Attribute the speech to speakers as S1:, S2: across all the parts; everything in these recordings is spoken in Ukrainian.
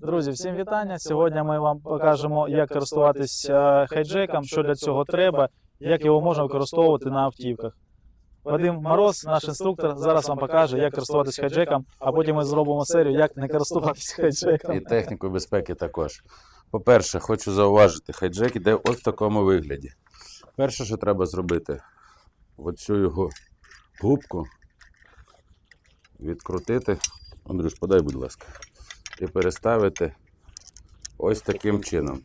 S1: Друзі, всім вітання. Сьогодні ми вам покажемо, як користуватись е, хайджеком, що для цього треба, як його можна використовувати на автівках. Вадим Мороз, наш інструктор, зараз вам покаже, як користуватись хайджеком, а потім ми зробимо серію, як не користуватись хайджеком.
S2: І техніку безпеки також. По-перше, хочу зауважити, хайджек іде от в такому вигляді. Перше, що треба зробити, оцю його губку відкрутити. Андрюш, подай, будь ласка. І переставити ось таким чином.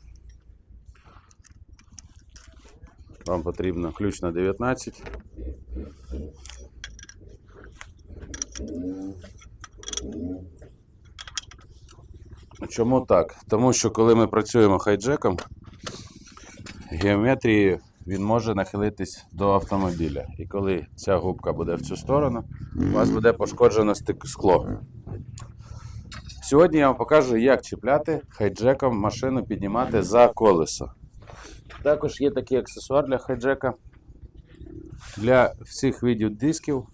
S2: Вам потрібно ключ на 19. Чому так? Тому що коли ми працюємо хайджеком, геометрією він може нахилитись до автомобіля. І коли ця губка буде в цю сторону, у вас буде пошкоджено скло. Сьогодні я вам покажу, як чіпляти хайджеком машину, піднімати за колесо. Також є такий аксесуар для хайджека для всіх видів дисків,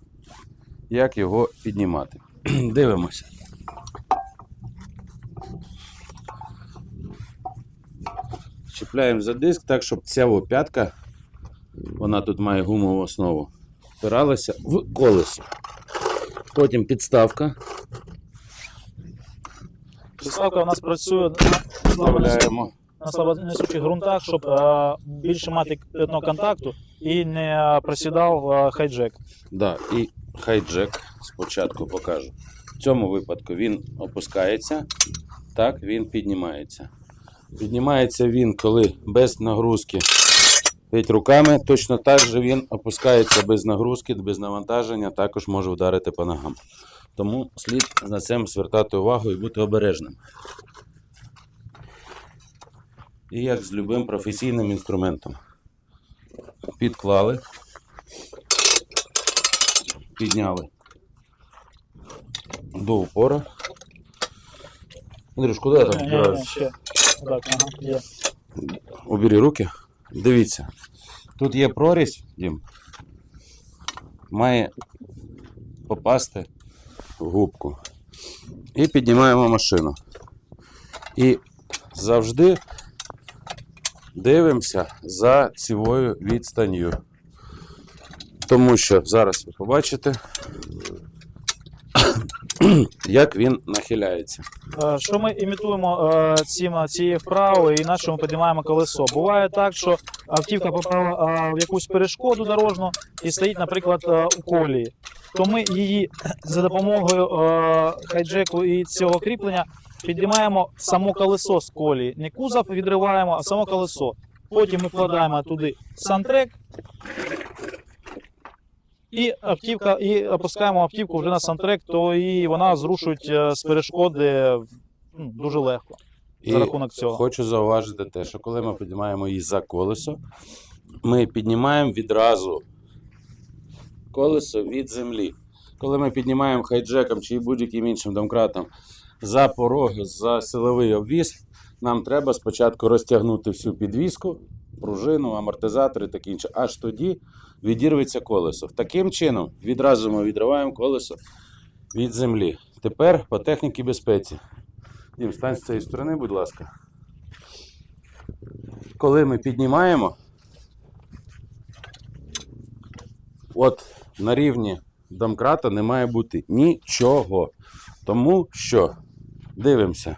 S2: як його піднімати. Дивимося. Чіпляємо за диск так, щоб ця п'ятка, вона тут має гумову основу, впиралася в колесо. Потім підставка.
S1: Підставка у нас працює на
S2: Вставляємо.
S1: на слабонесучих ґрунтах, щоб е, більше мати п'ятно контакту і не просідав е, хайджек.
S2: Да, і хайджек спочатку покажу. В цьому випадку він опускається, так, він піднімається. Піднімається він, коли без нагрузки п'ять руками. Точно так же він опускається без нагрузки, без навантаження, також може вдарити по ногам. Тому слід на цим звертати увагу і бути обережним. І як з любим професійним інструментом. Підклали підняли до упора. Андрюш, куди я там
S1: є.
S2: Убери руки. Дивіться. Тут є прорізь, Дім. Має попасти губку. І піднімаємо машину. І завжди дивимося за цівою відстанню. Тому що зараз ви побачите, як він нахиляється.
S1: Е, Що ми імітуємо е, цим, цією вправою, інакше ми піднімаємо колесо. Буває так, що автівка попала е, в якусь перешкоду дорожну і стоїть, наприклад, е, у колії. То ми її за допомогою е, хайджеку і цього кріплення піднімаємо само колесо з колії. Не кузов відриваємо, а само колесо. Потім ми вкладаємо туди сантрек. І автівка, і опускаємо автівку вже на сантрек, то і вона зрушить е, з перешкоди ну, дуже легко.
S2: І
S1: За рахунок цього.
S2: хочу зауважити те, що коли ми піднімаємо її за колесо, ми піднімаємо відразу колесо від землі. Коли ми піднімаємо хайджеком чи будь-яким іншим домкратом за пороги, за силовий обвіз, нам треба спочатку розтягнути всю підвіску, пружину, амортизатори і таке інше. Аж тоді відірветься колесо. Таким чином, відразу ми відриваємо колесо від землі. Тепер по техніці безпеці. Дім, стань з цієї сторони, будь ласка. Коли ми піднімаємо, от на рівні домкрата не має бути нічого. Тому що дивимося.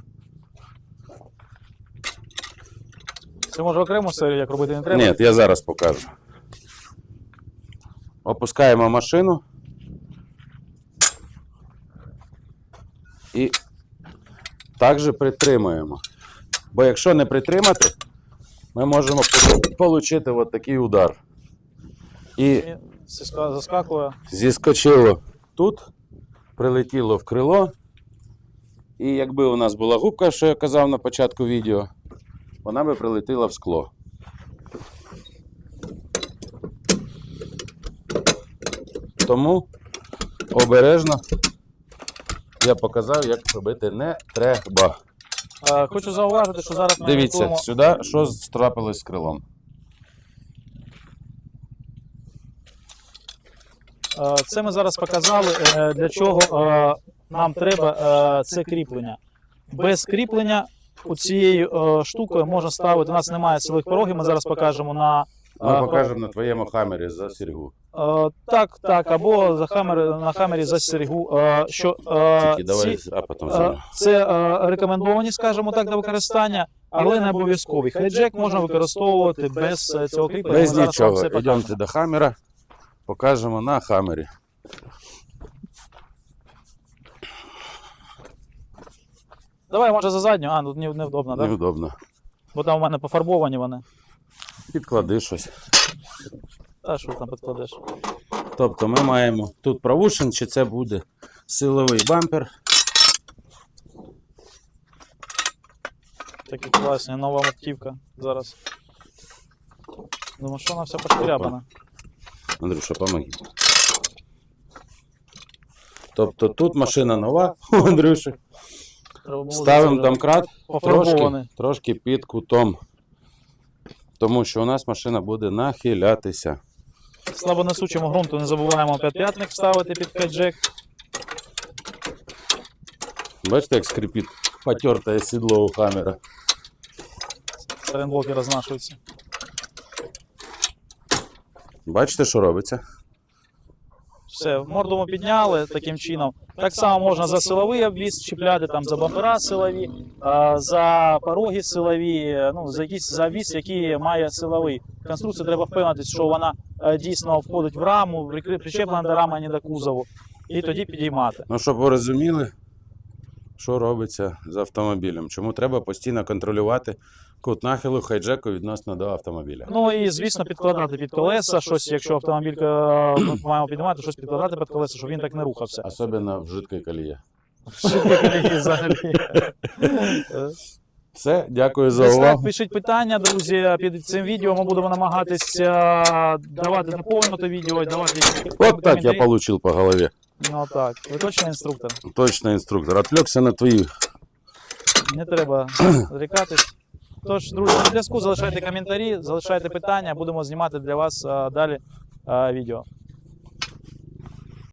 S1: Це може окрему серію, як робити не треба.
S2: Ні, я зараз покажу. Опускаємо машину. І також притримуємо. Бо якщо не притримати, ми можемо отримати от такий удар. І
S1: заскакує.
S2: зіскочило тут, прилетіло в крило. І якби у нас була губка, що я казав на початку відео, вона би прилетіла в скло. Тому обережно я показав, як робити не треба.
S1: Хочу зауважити, що зараз
S2: Дивіться,
S1: імітуємо
S2: сюди що трапилось з крилом.
S1: Це ми зараз показали, е, для чого е, нам треба е, це кріплення. без кріплення цією е, штукою можна ставити. У нас немає силових порогів, ми зараз покажемо на.
S2: Ми
S1: е,
S2: покажемо на твоєму хамері за серьгу.
S1: Е, так, так, або за хамер, на хамері за серігу. Що,
S2: Тільки давай,
S1: ці,
S2: а потім
S1: це рекомендовані, скажімо так, до використання, але не обов'язкові. Хайджек можна використовувати без цього кріплення.
S2: Без нічого. Йдемте до хамера, покажемо на хамері.
S1: Давай, може, за задню, а, не- невдобно, так?
S2: Неудобно.
S1: Бо там у мене пофарбовані вони.
S2: Підклади щось.
S1: Та що там підкладеш?
S2: Тобто ми маємо тут правушин, чи це буде силовий бампер.
S1: Такі класні, нова мотивка зараз. Думаю, що вона вся пошкрябана.
S2: Андрюша, помоги. Тобто тут машина нова у Андрюші. Ставимо домкрат трошки, трошки під кутом. Тому що у нас машина буде нахилятися.
S1: Слабонесучому ґрунту не забуваємо п'ятп'ятник вставити під хайджек.
S2: Бачите, як скрипить потерте сідло у хамера.
S1: Саренблоки рознашуються.
S2: Бачите, що робиться?
S1: Все, морду ми підняли таким чином. Так само можна за силовий обвіз чіпляти, там за бампера силові, за пороги силові, ну за якийсь за обвіз, який має силовий. Конструкцію треба впевнитись, що вона е, дійсно входить в раму, причеплена до рами, а не до кузову. І тоді підіймати.
S2: Ну, щоб ви розуміли, що робиться з автомобілем. Чому треба постійно контролювати кут нахилу хайджеку відносно до автомобіля.
S1: Ну і звісно, підкладати під колеса, щось, якщо автомобіль ми маємо підіймати, щось підкладати під колеса, щоб він так не рухався.
S2: Особливо в жидкій колії.
S1: Швидко колеги взагалі.
S2: Все, дякую за увагу.
S1: пишіть питання, друзі. Під цим відео ми будемо намагатися давати доповнити відео, давати
S2: От так я отримав по голові.
S1: Ну так, ви точно інструктор.
S2: Точно інструктор. Отвлекся на твої.
S1: Не треба зрікатись. Тож, друзі, на зв'язку залишайте коментарі, залишайте питання, будемо знімати для вас а, далі а, відео.